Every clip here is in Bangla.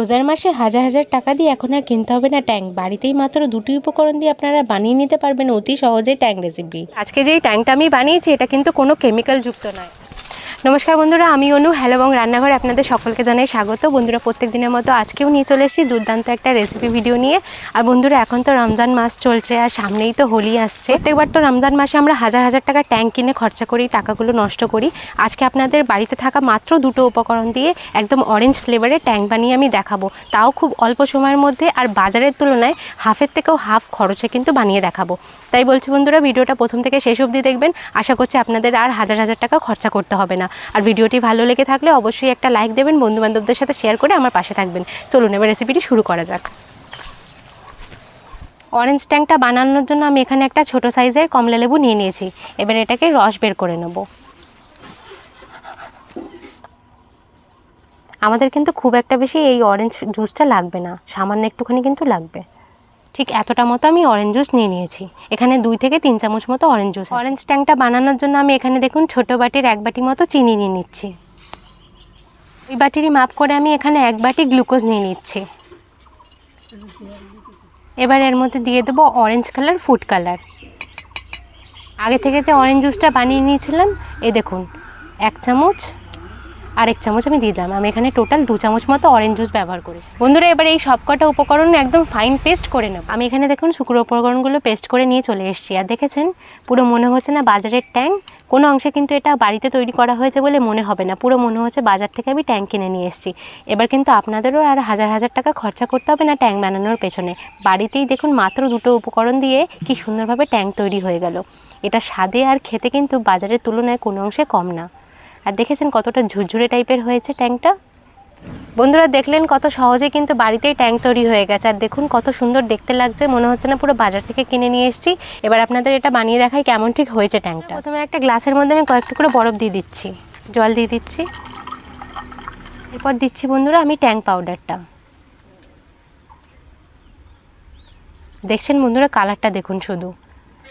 রোজার মাসে হাজার হাজার টাকা দিয়ে এখন আর কিনতে হবে না ট্যাঙ্ক। বাড়িতেই মাত্র দুটি উপকরণ দিয়ে আপনারা বানিয়ে নিতে পারবেন অতি সহজে ট্যাঙ্ক রেসিপি আজকে যেই ট্যাঙ্কটা আমি বানিয়েছি, এটা কিন্তু কোনো কেমিক্যাল যুক্ত নয়। নমস্কার বন্ধুরা, আমি অনু। হ্যালো এবং রান্নাঘরে আপনাদের সকলকে জানাই স্বাগত। বন্ধুরা প্রত্যেক দিনের মতো আজকেও নিয়ে চলে এসেছি দুর্দান্ত একটা রেসিপি ভিডিও নিয়ে। আর বন্ধুরা, এখন তো রমজান মাস চলছে আর সামনেই তো হোলি আসছে। প্রত্যেকবার তো রমজান মাসে আমরা হাজার হাজার টাকা ট্যাঙ্ক কিনে খরচা করি, টাকাগুলো নষ্ট করি। আজকে আপনাদের বাড়িতে থাকা মাত্র দুটো উপকরণ দিয়ে একদম অরেঞ্জ ফ্লেভারের ট্যাঙ্ক বানিয়ে আমি দেখাবো। তাও খুব অল্প সময়ের মধ্যে আর বাজারের তুলনায় হাফের থেকেও হাফ খরচে কিন্তু বানিয়ে দেখাবো। তাই বলছি বন্ধুরা ভিডিওটা প্রথম থেকে শেষ অবধি দেখবেন। আশা করছি আপনাদের আর হাজার হাজার টাকা খরচা করতে হবে না। আর ভিডিওটি ভালো লেগে থাকলে অবশ্যই একটা লাইক দেবেন, বন্ধুবান্ধবদের সাথে শেয়ার করে আমার পাশে থাকবেন। চলুন এবার রেসিপিটি শুরু করা যাক। অরেঞ্জ ট্যাঙ্কটা বানানোর জন্য আমি এখানে একটা ছোট সাইজের কমলা লেবু নিয়ে নিয়েছি। এবার এটাকে রস বের করে নেব। আমাদের কিন্তু খুব একটা বেশি এই অরেঞ্জ জুসটা লাগবে না, সামান্য একটুখানি কিন্তু লাগবে। ঠিক এতটা মতো আমি অরেঞ্জ জুস নিয়ে নিয়েছি। এখানে দুই থেকে তিন চামচ মতো অরেঞ্জ জুস অরেঞ্জ ট্যাঙ্কটা বানানোর জন্য আমি এখানে দেখুন ছোট বাটির এক বাটি মতো চিনি নিয়ে নিচ্ছি। ওই বাটিরই মাপ করে আমি এখানে এক বাটি গ্লুকোজ নিয়ে নিচ্ছি। এবার এর মধ্যে দিয়ে দেবো অরেঞ্জ কালার ফুড কালার আগে থেকে যে অরেঞ্জ জুসটা বানিয়ে নিয়েছিলাম, এ দেখুন, এক চামচ আর এক চামচ আমি দিয়ে দিলাম। আমি এখানে টোটাল দু চামচ মতো অরেঞ্জ জুস ব্যবহার করেছি। বন্ধুরা, এবার এই সবকটা উপকরণ একদম ফাইন পেস্ট করে নেব। আমি এখানে দেখুন, শুকনো উপকরণগুলো পেস্ট করে নিয়ে চলে এসেছি। আর দেখেছেন, পুরো মনে হচ্ছে না বাজারের ট্যাঙ্ক কোনো অংশে কিন্তু এটা বাড়িতে তৈরি করা হয়েছে বলে মনে হবে না। পুরো মনে হচ্ছে বাজার থেকে আমি ট্যাঙ্ক কিনে নিয়ে এসেছি। এবার কিন্তু আপনাদেরও আর হাজার হাজার টাকা খরচা করতে হবে না ট্যাঙ্ক বানানোর পেছনে। বাড়িতেই দেখুন, মাত্র দুটো উপকরণ দিয়ে কি সুন্দরভাবে ট্যাঙ্ক তৈরি হয়ে গেল। এটা স্বাদে আর খেতে কিন্তু বাজারের তুলনায় কোনো অংশে কম না। আর দেখেছেন কতটা ঝুরঝুরে টাইপের হয়েছে ট্যাঙ্কটা? বন্ধুরা দেখলেন কত সহজে কিন্তু বাড়িতেই ট্যাঙ্ক তৈরি হয়ে গেছে। আর দেখুন কত সুন্দর দেখতে লাগছে, মনে হচ্ছে না পুরো বাজার থেকে কিনে নিয়ে এসেছি। এবার আপনাদের এটা বানিয়ে দেখাই কেমন ঠিক হয়েছে ট্যাঙ্কটা। প্রথমে একটা গ্লাসের মধ্যে আমি কয়েকটা করে বরফ দিয়ে দিচ্ছি, জল দিয়ে দিচ্ছি। এরপর দিচ্ছি বন্ধুরা আমি ট্যাঙ্ক পাউডারটা দেখছেন বন্ধুরা কালারটা দেখুন শুধু।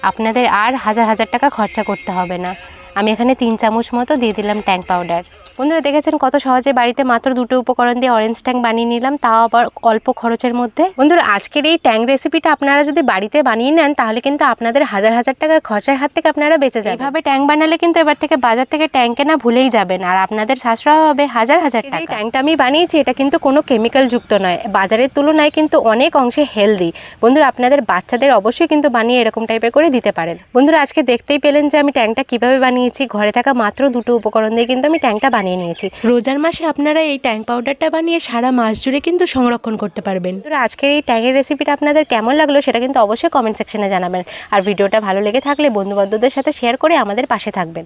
আপনাদের আর হাজার হাজার টাকা খরচা করতে হবে না। আমি এখানে তিন চামচ মতো দিয়ে দিলাম ট্যাঙ্ক পাউডার। বন্ধুরা দেখেছেন কত সহজে বাড়িতে মাত্র দুটো উপকরণ দিয়ে অরেঞ্জ ট্যাঙ্ক বানিয়ে নিলাম তাও আবার অল্প খরচের মধ্যে। বন্ধুরা আজকের এই ট্যাঙ্ক রেসিপিটা আপনারা যদি বাড়িতে বানিয়ে নেন তাহলে কিন্তু আপনাদের হাজার হাজার টাকা খরচার হাত থেকে আপনারা বেঁচে যাবেন। এইভাবে ট্যাঙ্ক বানালে কিন্তু এবার থেকে বাজার থেকে ট্যাঙ্ক কেনা ভুলেই যাবেন আর আপনাদের সাশ্রয় হবে হাজার হাজার টাকা এই ট্যাঙ্কটা আমি বানিয়েছি এটা কিন্তু কোনো কেমিক্যাল যুক্ত নয়। বাজারের তুলনায় কিন্তু অনেক অংশে হেলদি বন্ধুরা আপনাদের বাচ্চাদের অবশ্যই কিন্তু বানিয়ে এরকম টাইপের করে দিতে পারেন। বন্ধুরা আজকে দেখতেই পেলেন যে আমি ট্যাঙ্কটা কীভাবে বানিয়েছি। ঘরে থাকা মাত্র দুটো উপকরণ দিয়ে কিন্তু আমি ট্যাঙ্কটা বানিয়ে নিয়েছি। রোজার মাসে আপনারা এই ট্যাং পাউডারটা বানিয়ে সারা মাস জুড়ে কিন্তু সংরক্ষণ করতে পারবেন। তো আজকের এই ট্যাঙের রেসিপিটা আপনাদের কেমন লাগল সেটা কিন্তু অবশ্যই কমেন্ট সেকশনে জানাবেন। আর ভিডিওটা ভালো লেগে থাকলে বন্ধুবান্ধবদের সাথে শেয়ার করে আমাদের পাশে থাকবেন।